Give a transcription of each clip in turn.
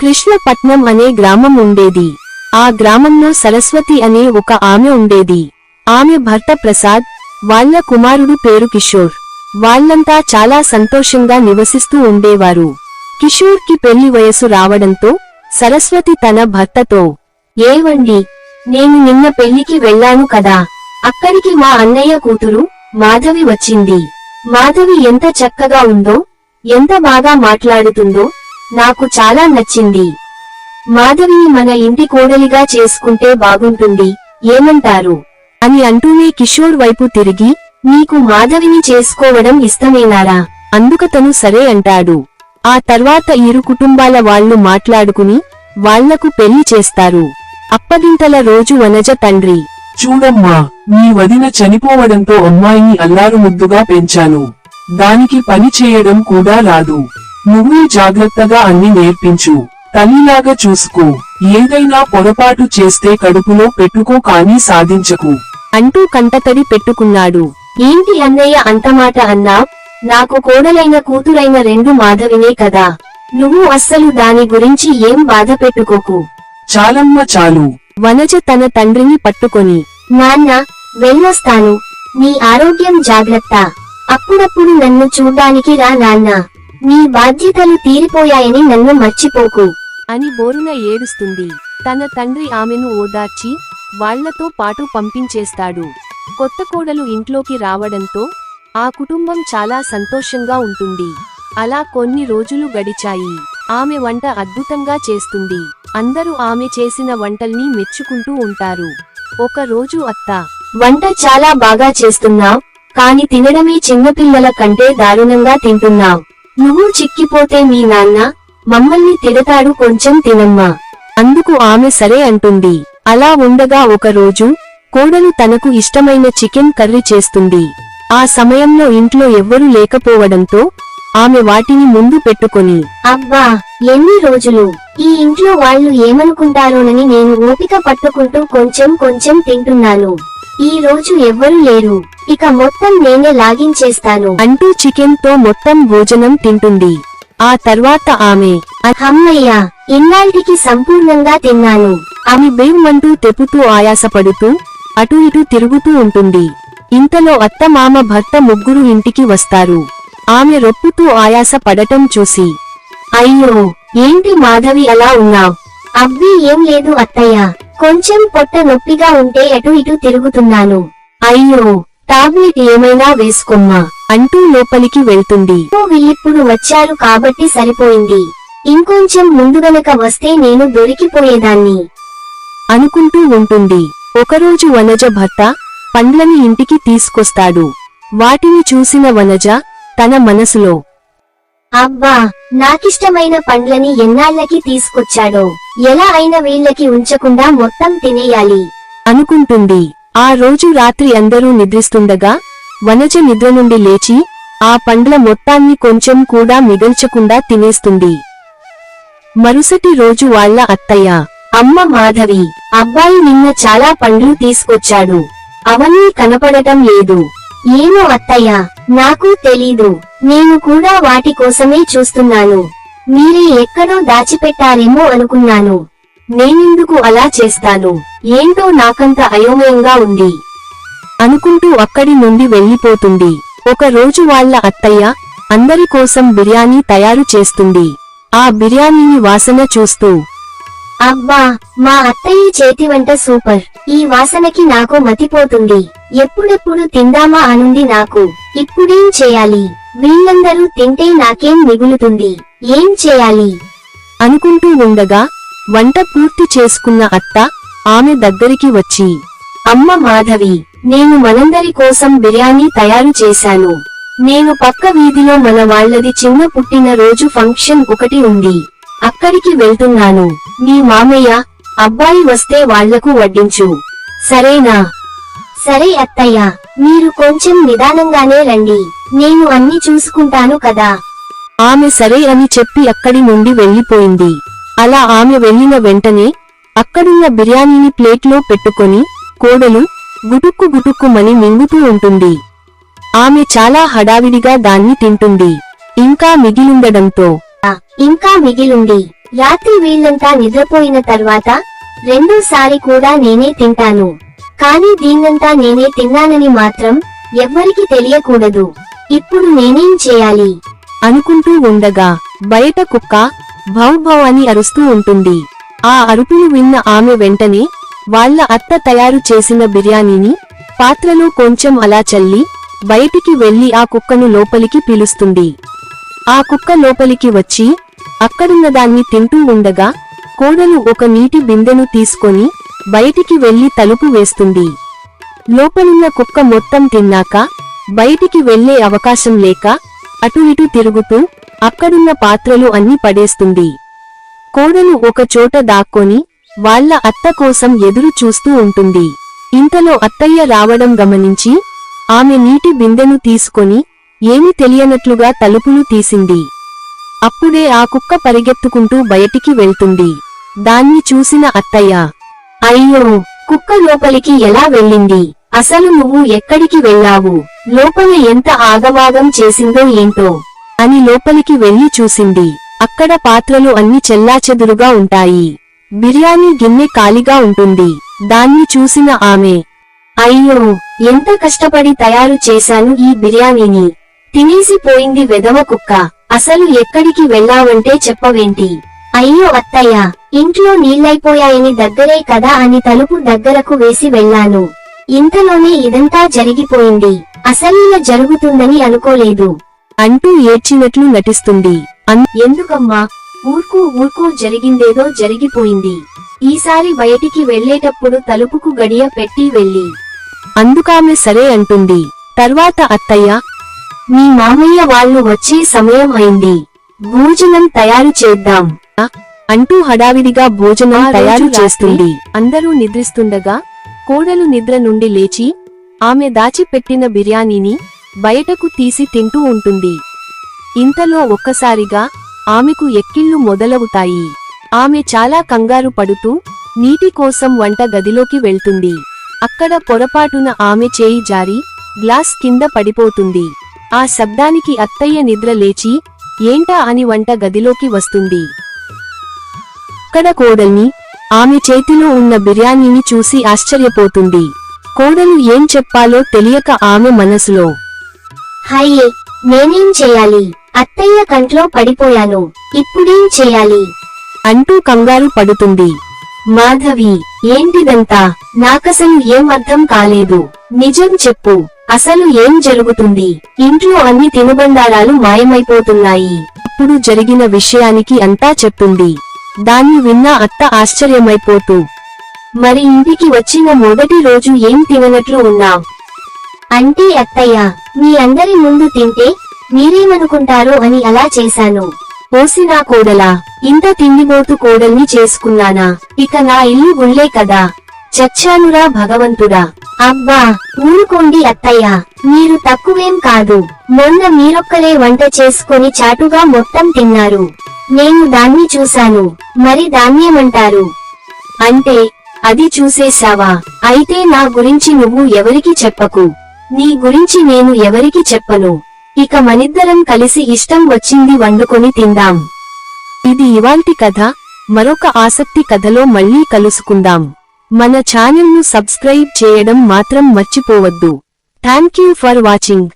కృష్ణపట్నం అనే గ్రామం ఉండేది. ఆ గ్రామంలో సరస్వతి అనే ఒక ఆమె ఉండేది. ఆమె భర్త ప్రసాద్ వాళ్ళ కుమారుడు పేరు కిషోర్. వాళ్ళంతా చాలా సంతోషంగా నివసిస్తూ ఉండేవారు. కిషోర్కి పెళ్ళి వయసు రావడంతో సరస్వతి తన భర్తతో ఏవండి నేను నిన్న పెళ్ళికి వెళ్ళాను కదా. అక్కడికి మా అన్నయ్య కూతురు మాధవి వచ్చింది. మాధవి ఎంత చక్కగా ఉందో ఎంత బాగా మాట్లాడుతుందో నాకు చాలా నచ్చింది. మాధవిని మన ఇంటి కోడలిగా చేసుకుంటే బాగుంటుంది ఏమంటారు? అని అంటూనే కిషోర్ వైపు తిరిగి నీకు మాధవిని చేసుకోవడం ఇష్టమేనారా? అందుకతను సరే అంటాడు. ఆ తర్వాత ఇరు కుటుంబాల వాళ్ళు మాట్లాడుకుని వాళ్ళకు పెళ్ళి చేస్తారు. అప్పగింతల రోజు వనజ తండ్రి. చూడమ్మా నీ వదిన చనిపోవడంతో అమ్మాయిని అల్లారు ముద్దుగా పెంచాను. దానికి పని చేయడం కూడా రాదు. నువ్వే జాగ్రత్తగా అన్ని నేర్పించు. తల్లిలాగా చూసుకో. ఏదైనా పొరపాటు చేస్తే కడుపులో పెట్టుకో కానీ సాధించకు. అంటూ కంటతడి పెట్టుకున్నాడు. ఏంటి అన్నయ్య అంతమాట అన్నా? నాకు కోడలైన కూతురైన రెండు మాధవినే కదా. నువ్వు అస్సలు దాని గురించి ఏం బాధ పెట్టుకోకు. చాలమ్మ చాలు. వనజ తన తండ్రిని పట్టుకొని నాన్న వెళ్ళొస్తాను. నీ ఆరోగ్యం జాగ్రత్త. అప్పుడప్పుడు నన్ను చూడ్డానికి రా నాన్న. నీ బాధ్యతలు తీరిపోయాయని నన్ను మర్చిపోకు. అని బోరున ఏడుస్తుంది. తన తండ్రి ఆమెను ఓదార్చి వాళ్ళతో పాటు పంపించేస్తాడు. కొత్త కోడలు ఇంట్లోకి రావడంతో ఆ కుటుంబం చాలా సంతోషంగా ఉంటుంది. అలా కొన్ని రోజులు గడిచాయి. ఆమె వంట అద్భుతంగా చేస్తుంది. అందరూ ఆమె చేసిన వంటల్ని మెచ్చుకుంటూ ఉంటారు. ఒక రోజు అత్త వంట చాలా బాగా చేస్తున్నావ్ కాని తినడమే చిన్నపిల్లల కంటే దారుణంగా తింటున్నావ్. నువ్వు చిక్కిపోతే మీ నాన్న మమ్మల్ని తిడతాడు కొంచెం తినమ్మా. అందుకు ఆమె సరే అంటుంది. అలా ఉండగా ఒక రోజు కోడలు తనకు ఇష్టమైన చికెన్ కర్రీ చేస్తుంది. ఆ సమయంలో ఇంట్లో ఎవ్వరూ లేకపోవడంతో ఆమె వాటిని ముందు పెట్టుకొని అబ్బా ఎన్ని రోజులు? ఈ ఇంట్లో వాళ్ళు ఏమనుకుంటారోనని నేను ఓపిక పట్టుకుంటూ కొంచెం కొంచెం తింటున్నాను. ఈ రోజు ఎవ్వరూ లేరు. ఇక మొత్తం నేనే లాగించేస్తాను అంటూ చికెన్తో మొత్తం భోజనం తింటుంది. ఆ తర్వాత ఆమె అమ్మయ్య ఇన్నాళ్ళకి సంపూర్ణంగా తిన్నాను. ఆమె బేవ్మంటూ తెప్పుతూ ఆయాసపడుతూ అటు ఇటు తిరుగుతూ ఉంటుంది. ఇంతలో అత్త మామ భర్త ముగ్గురు ఇంటికి వస్తారు. ఆమె రొప్పుతూ ఆయాస పడటం చూసి అయ్యో ఏంటి మాధవి అలా ఉన్నావ్? అబ్బి ఏం లేదు అత్తయ్య. కొంచెం పొట్ట నొప్పిగా ఉంటే అటు ఇటు తిరుగుతున్నాను. అయ్యో టాబ్లెట్ ఏమైనా వేసుకోమ్మా అంటూ లోపలికి వెళ్తుంది. వీళ్ళిప్పుడు వచ్చారు కాబట్టి సరిపోయింది. ఇంకొంచెం ముందుగనక వస్తే నేను దొరికిపోయేదాన్ని. అనుకుంటూ ఉంటుంది. ఒకరోజు వనజ భర్త పండ్లని ఇంటికి తీసుకొస్తాడు. వాటిని చూసిన వనజ తన మనసులో అబ్బా నాకిష్టమైన పండ్లని ఎన్నాళ్ళకి తీసుకొచ్చాడో. ఎలా అయినా వీళ్ళకి ఉంచకుండా మొత్తం తినేయాలి. అనుకుంటుంది. ఆ రోజు రాత్రి అందరూ నిద్రిస్తుండగా వనజ నిద్ర నుండి లేచి ఆ పండ్ల మొత్తాన్ని కొంచెం కూడా మిగల్చకుండా తినేస్తుంది. మరుసటి రోజు వాళ్ళ అత్తయ్య అమ్మ మాధవి అబ్బాయి నిన్న చాలా పండ్లు తీసుకొచ్చాడు. అవన్నీ కనపడటం లేదు. ఏమో అత్తయ్య నాకు తెలీదు. నేను కూడా వాటి కోసమే చూస్తున్నాను. మీరే ఎక్కడో దాచిపెట్టారేమో అనుకున్నాను. నేనెందుకు అలా చేస్తాను? ఏంటో నాకంత అయోమయంగా ఉంది. అనుకుంటూ అక్కడి నుండి వెళ్ళిపోతుంది ఒక రోజు వాళ్ళ అత్తయ్య అందరి కోసం బిర్యానీ తయారు చేస్తుంది. ఆ బిర్యానీని వాసన చూస్తూ అబ్బా మా అత్తయ్య చేతి వంట సూపర్. ఈ వాసనకి నాకు మతిపోతుంది. ఎప్పుడెప్పుడు తిందామా అనుంది నాకు. ఇప్పుడేం చేయాలి? వీళ్ళందరూ తింటే నాకేం మిగులుతుంది? ఏం చేయాలి? అనుకుంటూ ఉండగా వంట పూర్తి చేసుకున్న అత్త ఆమె దగ్గరికి వచ్చి అమ్మ మాధవి నేను మనందరి కోసం బిర్యానీ తయారు చేశాను. నేను పక్క వీధిలో మన వాళ్ళది చిన్న పుట్టిన రోజు ఫంక్షన్ ఒకటి ఉంది. అక్కడికి వెళ్తున్నాను. నీ మామయ్య అబ్బాయి వస్తే వాళ్ళకు వడ్డించు. సరేనా? సరే అత్తయ్య మీరు కొంచెం నిదానంగానే రండి. నేను అన్ని చూసుకుంటాను కదా. ఆమె సరే అని చెప్పి అక్కడి నుండి వెళ్ళిపోయింది అలా ఆమె వెళ్ళిన వెంటనే అక్కడున్న బిర్యానీని ప్లేట్లో పెట్టుకొని కోడలు గుటుక్కు గుటుక్కుమని మింగుతూ ఉంటుంది. ఆమె చాలా హడావిడిగా దాన్ని తింటుంది. ఇంకా మిగిలుండడంతో ఇంకా మిగిలుంది రాత్రి వీళ్ళంతా నిద్రపోయిన తర్వాత రెండోసారి కూడా నేనే తింటాను. కానీ దీన్నంతా నేనే తిన్నానని మాత్రం ఎవ్వరికి తెలియకూడదు. ఇప్పుడు నేనేం చేయాలి? అనుకుంటూ ఉండగా బయట కుక్క భౌ భౌ అని అరుస్తూ ఉంటుంది. ఆ అరుపులు విన్న ఆమె వెంటనే వాళ్ళ అత్త తయారు చేసిన బిర్యానీని పాత్రలో కొంచెం అలా చల్లి బయటికి వెళ్ళి ఆ కుక్కను లోపలికి పిలుస్తుంది. ఆ కుక్క లోపలికి వచ్చి అక్కడున్నదాన్ని తింటూ ఉండగా కోడలు ఒక నీటి బిందెను తీసుకొని బయటికి వెళ్ళి తలుపు వేస్తుంది. లోపలున్న కుక్క మొత్తం తిన్నాక బయటికి వెళ్ళే అవకాశం లేక అటు ఇటు తిరుగుతూ అక్కడున్న పాత్రలు అన్ని పడేస్తుంది. కోడలు ఒక చోట దాక్కొని వాళ్ళ అత్త కోసం ఎదురు చూస్తూ ఉంటుంది. ఇంతలో అత్తయ్య రావడం గమనించి ఆమె నీటి బిందెను తీసుకొని ఏమీ తెలియనట్లుగా తలుపులు తీసింది. అప్పుడే ఆ కుక్క పరిగెత్తుకుంటూ బయటికి వెళ్తుంది. దాన్ని చూసిన అత్తయ్య అయ్యో కుక్క లోపలికి ఎలా వెళ్ళింది? అసలు నువ్వు ఎక్కడికి వెళ్ళావు? లోపల ఎంత ఆగవాగం చేసిందో ఏంటో? అని లోపలికి వెళ్ళి చూసింది. అక్కడ పాత్రలు అన్ని చెల్లాచెదురుగా ఉంటాయి. బిర్యానీ గిన్నె ఖాళీగా ఉంటుంది. దాన్ని చూసిన ఆమె అయ్యో ఎంత కష్టపడి తయారు చేశాను ఈ బిర్యానీని. తినేసిపోయింది వెదవ కుక్క. అసలు ఎక్కడికి వెళ్ళావంటే చెప్పవేంటి? అయ్యో అత్తయ్య ఇంట్లో నీళ్ళైపోయాయని దగ్గరే కదా అని తలుపు దగ్గరకు వేసి వెళ్ళాను. ఇంతలోనే ఇదంతా జరిగిపోయింది. అసలిలా జరుగుతుందని అనుకోలేదు. అంటూ ఏడ్చినట్లు నటిస్తుంది. ఎందుకమ్మా? ఊర్కు ఊర్కు జరిగిందేదో జరిగిపోయింది. ఈసారి బయటికి వెళ్ళేటప్పుడు తలుపుకు గడియ పెట్టి వెళ్ళి. అందుకామె సరే అంటుంది. తర్వాత అత్తయ్య? మీ మామయ్య వాళ్ళు వచ్చే సమయం అయింది. భోజనం తయారు చేద్దాం. అంటూ హడావిడిగా భోజనం తయారు చేస్తుంది. అందరూ నిద్రిస్తుండగా కోడలు నిద్ర నుండి లేచి ఆమె దాచిపెట్టిన బిర్యానీని బయటకు తీసి తింటూ ఉంటుంది. ఇంతలో ఒక్కసారిగా ఆమెకు ఎక్కిళ్ళు మొదలవుతాయి. ఆమె చాలా కంగారు పడుతూ నీటి కోసం వంట గదిలోకి వెళ్తుంది. అక్కడ పొరపాటున ఆమె చేయి జారి గ్లాస్ కింద పడిపోతుంది. ఆ శబ్దానికి అత్తయ్య నిద్ర లేచి ఏంటా అని వంట గదిలోకి వస్తుంది. అక్కడ కోడల్ని ఆమె చేతిలో ఉన్న బిర్యానీని చూసి ఆశ్చర్యపోతుంది. కోడలు ఏం చెప్పాలో తెలియక ఆమె మనసులో హయ్యే నేనేం చేయాలి? అత్తయ్య కంట్లో పడిపోయాను ఇప్పుడేం చేయాలి? అంటూ కంగారు పడుతుంది. మాధవి ఏంటిదంతా? నాకసలు ఏం అర్థం కాలేదు. నిజం చెప్పు. అసలు ఏం జరుగుతుంది? ఇంట్లో అన్ని తినుబండారాలు మాయమైపోతున్నాయి. అప్పుడు జరిగిన విషయానికి అంతా చెప్తుంది. దాన్ని విన్న అత్త ఆశ్చర్యమైపోతూ మరి ఇంటికి వచ్చిన మొదటి రోజు ఏం తిననట్లు ఉన్నాం? అంటే అత్తయ్య మీ అందరి ముందు తింటే మీరేమనుకుంటారో అని అలా చేశాను. ఓసి నా కోడలా ఇంత తిండిబోతు కోడల్ని చేసుకున్నానా? ఇక నా ఇల్లు గుళ్ళే కదా. చచ్చానురా భగవంతుడా. అబ్బా ఊరుకోండి అత్తయ్య మీరు తక్కువేం కాదు. మొన్న మీరొక్కలే వంట చేసుకొని చాటుగా మొత్తం తిన్నారు. నేను దాన్ని చూశాను. మరి దాన్నేమంటారు అంటే అది చూసేశావా? అయితే నా గురించి నువ్వు ఎవరికి చెప్పకు. నీ గురించి నేను ఎవరికి చెప్పను. ఇక మనిద్దరం కలిసి ఇష్టం వచ్చింది వండుకొని తిందాం. ఇది ఇవాల్టి కథ. మరొక ఆసక్తి కథలో మళ్ళీ కలుసుకుందాం. మన ఛానల్ను సబ్స్క్రైబ్ చేయడం మాత్రం మర్చిపోవద్దు. Thank you for watching.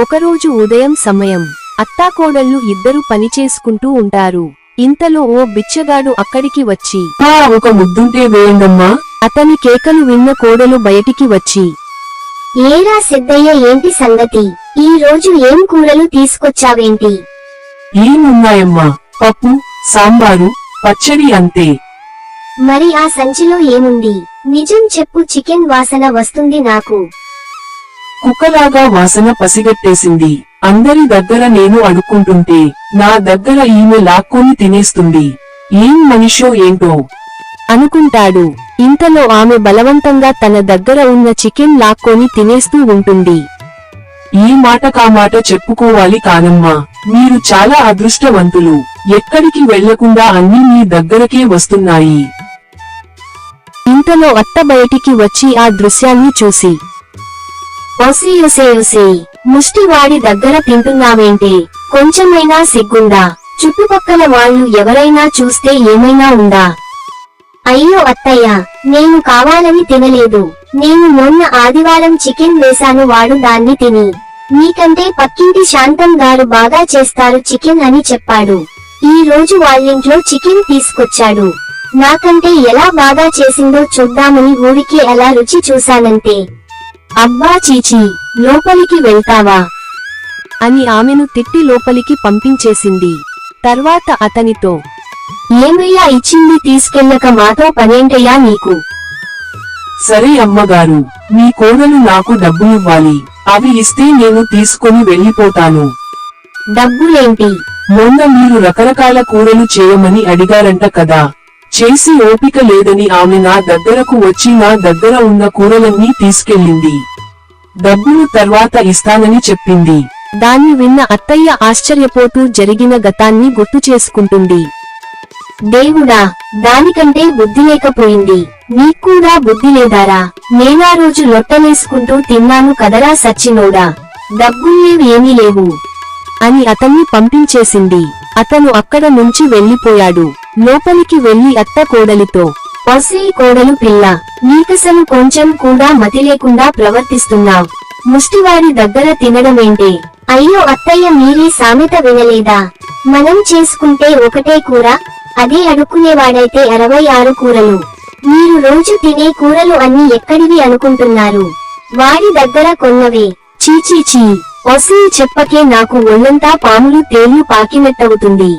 ఒకరోజు ఉదయం సమయం. అత్తాకోడళ్ళు ఇద్దరు పనిచేసుకుంటూ ఉంటారు. ఇంతలో ఓ బిచ్చగాడు అక్కడికి వచ్చి ఒక ముద్దుంటే వేయండమ్మా. అతని కేకలు విన్న కోడలు బయటికి వచ్చి ఏరా సిద్ధయ్య ఏంటి సంగతి? ఈ రోజు ఏం కూరలు తీసుకొచ్చావేంటి? ఏమున్నాయమ్మా? పప్పు సాంబారు పచ్చడి అంతే. మరి ఆ సంచిలో ఏముంది? నిజం చెప్పు చికెన్ వాసన వస్తుంది నాకు. కుక్కలాగా వాసన పసిగట్టేసింది. అందరి దగ్గర నేను అడుక్కుంటుంటే నా దగ్గర ఈమె లాక్కొని తినేస్తుంది. ఏం మనిషో ఏంటో? అనుకుంటాడు. ఇంతలో ఆమె బలవంతంగా తన దగ్గర ఉన్న చికెన్ లాక్కొని తినేస్తూ ఉంటుంది. ఈ మాట కామాట చెప్పుకోవాలి కానమ్మా మీరు చాలా అదృష్టవంతులు. ఎక్కడికి వెళ్ళకుండా అన్ని మీ దగ్గరకే వస్తున్నాయి. ఇంతలో అత్త బయటికి వచ్చి ఆ దృశ్యాన్ని చూసి ఒసే ముష్టివాడి దగ్గర తింటున్నావేంటి? కొంచెమైనా సిగ్గుందా? చుట్టుపక్కల వాళ్ళు ఎవరైనా చూస్తే ఏమైనా ఉందా? అయ్యో అత్తయ్య నేను కావాలని తినలేదు. నేను మొన్న ఆదివారం చికెన్ వేశాను వాడు దాన్ని తిని. నీకంటే పక్కింటి శాంతం గారు బాగా చేస్తారు చికెన్ అని చెప్పాడు. ఈ రోజు వాళ్ళింట్లో చికెన్ తీసుకొచ్చాడు. నాకంటే ఎలా బాగా చేసిందో చూద్దామని ఊరికి ఎలా రుచి చూశానంతే. అబ్బా చీచీ లోపలికి వెళ్తావా? అని ఆమెను తిట్టి లోపలికి పంపించేసింది. తర్వాత అతనితో ఏమయ్యా ఇచ్చింది తీసుకెళ్ళక మాతో పనేంటయ్యా నీకు? సరే అమ్మగారు మీ కోడలు నాకు డబ్బులివ్వాలి. అవి ఇస్తే నేను తీసుకొని వెళ్ళిపోతాను. డబ్బులేంటి? మొన్న మీరు రకరకాల కూరలు చేయమని అడిగారంట కదా. చేసి ఓపిక లేదని ఆమె నా దగ్గరకు వచ్చి నా దగ్గర ఉన్న కూరలన్నీ తీసుకెళ్ళింది. డబ్బులు తర్వాత ఇస్తానని చెప్పింది. దాన్ని విన్న అత్తయ్య ఆశ్చర్యపోతూ జరిగిన గతాన్ని గుర్తు చేసుకుంటుంది. దేవుడా దానికంటే బుద్ధి లేకపోయింది. నీక్కూడా బుద్ధి లేదారా? నేనా రోజు లొట్టలేసుకుంటూ తిన్నాను కదరా సచ్చినోడా? డబ్బుల్లేవి ఏమీ లేవు అని అతన్ని పంపించేసింది. అతను అక్కడ నుంచి వెళ్ళిపోయాడు లోపలికి వెళ్ళి అత్త కోడలితో ఒసే కోడలు పిల్ల నీకసలు కొంచెం కూడా మతి లేకుండా ప్రవర్తిస్తున్నావు. ముష్టివారి దగ్గర తినడమేంటే? అయ్యో అత్తయ్య మీరీ సామెత వినలేదా? మనం చేసుకుంటే ఒకటే కూర అదే అడుక్కునేవాడైతే అరవై ఆరు కూరలు. మీరు రోజు తినే కూరలు అన్ని ఎక్కడివి అనుకుంటున్నారు? వాడి దగ్గర కొన్నవే. చీచీచీ ఒసీ చెప్పకే నాకు ఒళ్ళంతా పాములు తేళ్ళు పాకినట్టవుతుంది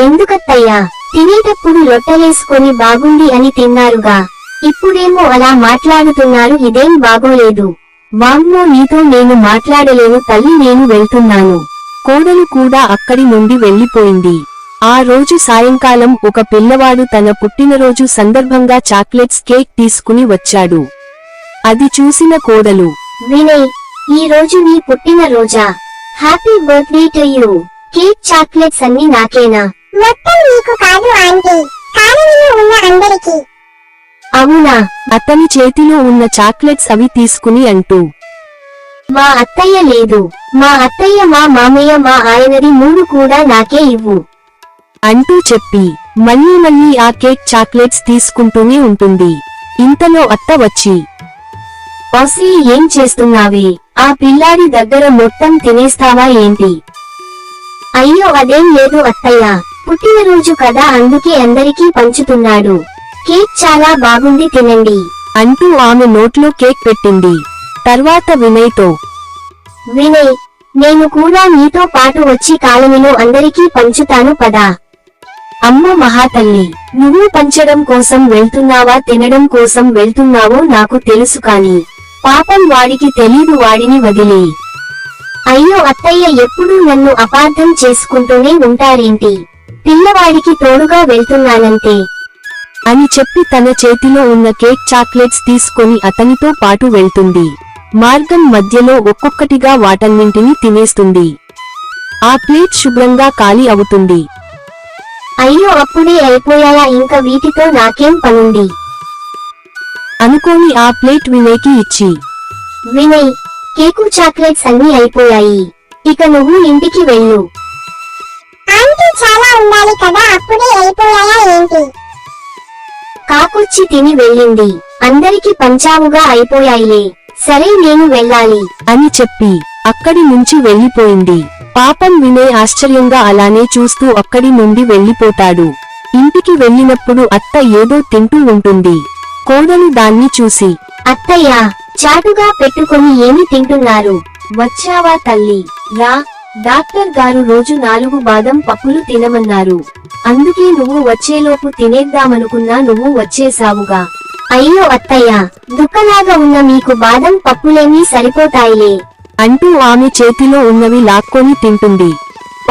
ఎందుకత్తయ్యా? తినేటప్పుడు లొట్టలేసుకొని బాగుంది అని తిన్నారుగా. ఇప్పుడేమో అలా మాట్లాడుతున్నారు ఇదేం బాగోలేదు. వామ్మో నీతో నేను మాట్లాడలేను తల్లి నేను వెళ్తున్నాను. కోడలు కూడా అక్కడి నుండి వెళ్ళిపోయింది ఆ రోజు సాయంకాలం ఒక పిల్లవాడు తన పుట్టినరోజు సందర్భంగా చాక్లెట్స్ కేక్ తీసుకుని వచ్చాడు. అది చూసిన కోడలు వినయ్ ఈ రోజు నీ పుట్టిన రోజా? Happy birthday to you cake chocolates అన్ని నాకేనా? మొత్తం నీకు కాదు ఆంటీ. కాలనీలో ఉన్న అందరికీ. అవునా? అతని చేతిలో ఉన్న చాక్లెట్స్ అవి తీసుకుని అంటూ. మా అత్తయ్య లేదు. మా అత్తయ్య మా మామయ్య మా ఆయనది మూడు కూడా నాకే ఇవ్వు. అంటూ చెప్పి మళ్ళీ మళ్ళీ ఆ కేక్ చాక్లెట్స్ తీసుకుంటూనే ఉంటుంది. ఇంతలో అత్త వచ్చి ఏం చేస్తున్నావే? ఆ పిల్లాడి దగ్గర మొత్తం తినేస్తావా ఏంటి? అయ్యో అదేం లేదు అత్తయ్య పుట్టినరోజు కదా అందుకే అందరికీ పంచుతున్నాడు. కేక్ చాలా బాగుంది తినండి. అంటూ ఆమె నోట్లో కేక్ పెట్టింది. తర్వాత వినయ్తో వినయ్ నేను కూడా నీతో పాటు వచ్చి కాలనీలో అందరికీ పంచుతాను పదా. అమ్మ మహాతల్లి నువ్వు పంచడం కోసం వెళ్తున్నావా తినడం కోసం వెళ్తున్నావో నాకు తెలుసు కాని పాపం వాడికి తెలీదు వాడిని వదిలి. అయ్యో అత్తయ్య ఎప్పుడూ నన్ను అపార్థం చేసుకుంటూనే ఉంటారేంటి? పిల్లవాడికి తోడుగా వెళ్తున్నానంతే. అని చెప్పి తన చేతిలో ఉన్న కేక్ చాక్లెట్స్ తీసుకొని అతనితో పాటు వెళ్తుంది. మార్గం మధ్యలో ఒక్కొక్కటిగా వాటన్నింటినీ తినేస్తుంది. ఆ ప్లేట్ శుభ్రంగా ఖాళీ అవుతుంది. అయ్యో అప్పుడే అయిపోయాయా ఇంకా వీటితో నాకేం పనుంది? అనుకోని ఆ ప్లేట్ వినయ్కి ఇచ్చి. వినయ్ కేకు చాక్లెట్స్ అన్ని అయిపోయాయి. ఇక నువ్వు ఇంటికి వెళ్ళు. ఆంటీ చాలా ఉండాలి కదా అప్పుడే అయిపోయాయా ఏంటి? కాకొచ్చి తిని వెళ్ళింది. అందరికి పంచావుగా అయిపోయాయిలే. సరే నేను వెళ్ళాలి. అని చెప్పి అక్కడి నుంచి వెళ్ళిపోయింది పాపం వినయ్ ఆశ్చర్యంగా అలానే చూస్తూ అక్కడి నుండి వెళ్ళిపోతాడు ఇంటికి వెళ్ళినప్పుడు అత్త ఏదో తింటూ ఉంటుంది. కోడలు దాన్ని చూసి అత్తయ్య చాటుగా పెట్టుకొని ఏమి తింటున్నారు? వచ్చావా తల్లి? రా. డాక్టర్ గారు రోజు నాలుగు బాదం పప్పులు తినమన్నారు. అందుకే నువ్వు వచ్చేలోపు తినేద్దామనుకున్నా నువ్వు వచ్చేసావుగా. అయ్యో అత్తయ్య దుక్కలాగా ఉన్న మీకు బాదం పప్పులేమీ సరిపోతాయిలే. అంటూ ఆమె చేతిలో ఉన్నవి లాక్కొని తింటుంది.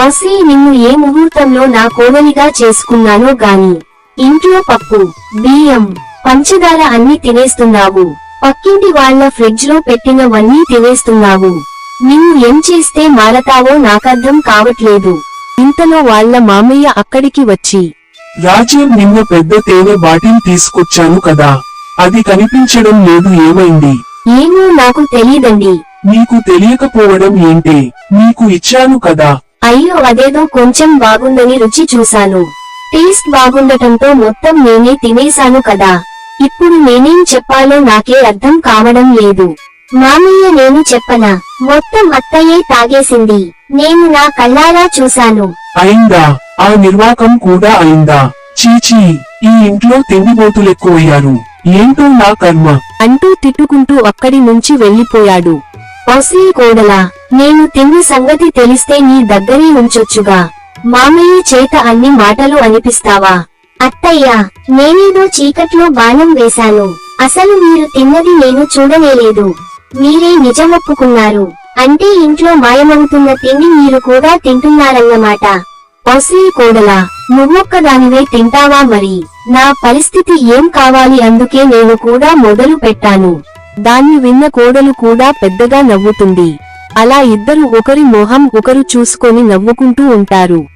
ఒసీ నిన్ను ఏ ముహూర్తంలో నా కోడలిగా చేసుకున్నానో గాని ఇంట్లో పప్పు బియ్యం పంచదార అన్ని తినేస్తున్నావు. పక్కింటి వాళ్ళ ఫ్రిడ్జ్లో పెట్టినవన్నీ తినేస్తున్నావు. నిన్ను ఏం చేస్తే మారతావో నాకర్థం కావట్లేదు. ఇంతలో వాళ్ళ మామయ్య అక్కడికి వచ్చి రాజ్యం నిన్న పెద్ద తేనె బాటిల్ తీసుకొచ్చాను కదా. అది కనిపించడం లేదు ఏమైంది? ఏమో నాకు తెలీదండి నీకు తెలియకపోవడం ఏంటే? నీకు ఇచ్చాను కదా. అయ్యో అదేదో కొంచెం బాగుందని రుచి చూశాను. టేస్ట్ బాగుండటంతో మొత్తం నేనే తినేశాను కదా. ఇప్పుడు నేనేం చెప్పాలో నాకే అర్థం కావడం లేదు. మామయ్య నేను చెప్పనా? మొత్తం అత్తయ్యే తాగేసింది. నేను నా కళ్ళారా చూశాను. అయిందా? ఆ నిర్వాకం కూడా అయిందా? చీచీ ఈ ఇంట్లో తిండిబోతులెక్కువయ్యారు ఏంటో నా కర్మ? అంటూ తిట్టుకుంటూ అక్కడి నుంచి వెళ్ళిపోయాడు ఒసీ కోడలా నేను తిన్న సంగతి తెలిస్తే నీ దగ్గరే ఉంచొచ్చుగా. మామయ్య చేత అన్ని మాటలు అనిపిస్తావా? అత్తయ్యా నేనేదో చీకట్లో బాణం వేశాను. అసలు మీరు తిన్నది నేను చూడనేలేదు. మీరే నిజమొప్పుకున్నారు. అంటే ఇంట్లో మాయమవుతున్న తిండి మీరు కూడా తింటున్నారన్నమాట. ఒసీ కోడలా నువ్వొక్కదానివే తింటావా మరి? నా పరిస్థితి ఏం కావాలి అందుకే నేను కూడా మొదలు పెట్టాను. దాన్ని విన్న కోడలు కూడా పెద్దగా నవ్వుతుంది. అలా ఇద్దరు ఒకరి మొహం ఒకరు చూసుకొని నవ్వుకుంటూ ఉంటారు.